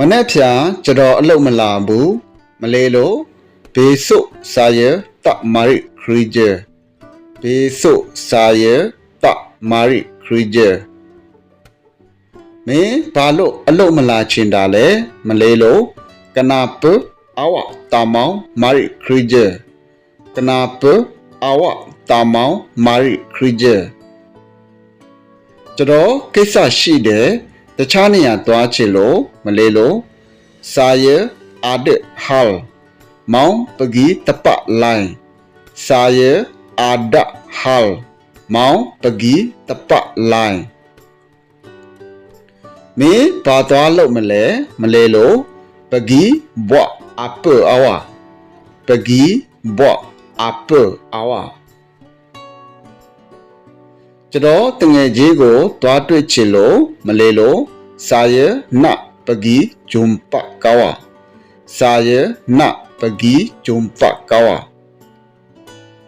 မနေ့ဖြန်ကျွန်တော်အလုပ်မလာဘူးမလေးလို့ဘေဆုစာရတမာရီခရီဂျာဘေဆုစာရတမာရီခရီဂျာမင်းဘာလို့အလုပ်မလာချင်တာလဲမလေးလို့ကနာပအဝတာမောင်မာရီခရီဂျာကနာပအဝတာမောင်မာရီခရီဂျာကျွန်တော်ကိစ္စရှိတယ် တခြားနေရာသွားချင်လို့မလေးလို့ saya ada hal mau pergi tempat lain saya ada hal mau pergi tempat lain မင်းဘာသွားလို့မလဲမလဲလို့ pergi buat apa awak pergi buat apa awak ကျွန်တော်တငယ်ချင်းကိုသွားတွေ့ချင်လို့မလဲလို့ saya nak pergi jumpa kawan saya nak pergi jumpa kawan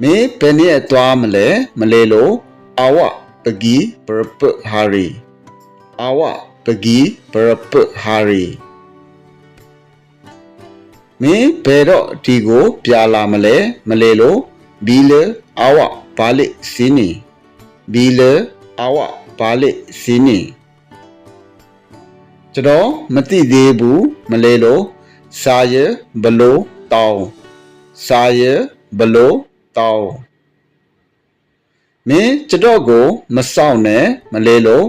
မင်းဘယ်နေ့သွားမလဲမလဲလို့ awak pergi berapa hari awak pergi berapa hari မင်းဘယ်တော့ဒီကို ပြလာမလဲမလဲလို့ bila awak balik sini bila awak balik sini ကျွန်တော်မသိသေးဘူးမလဲလို့စာရဘလို့တောင်းစာရဘလို့တောင်းမင်းကျွန်တော်ကို မဆောင်နဲ့မလဲလို့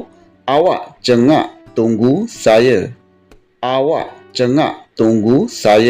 အဝကျငါတုံကူစာရအဝကျငါတုံကူစာရ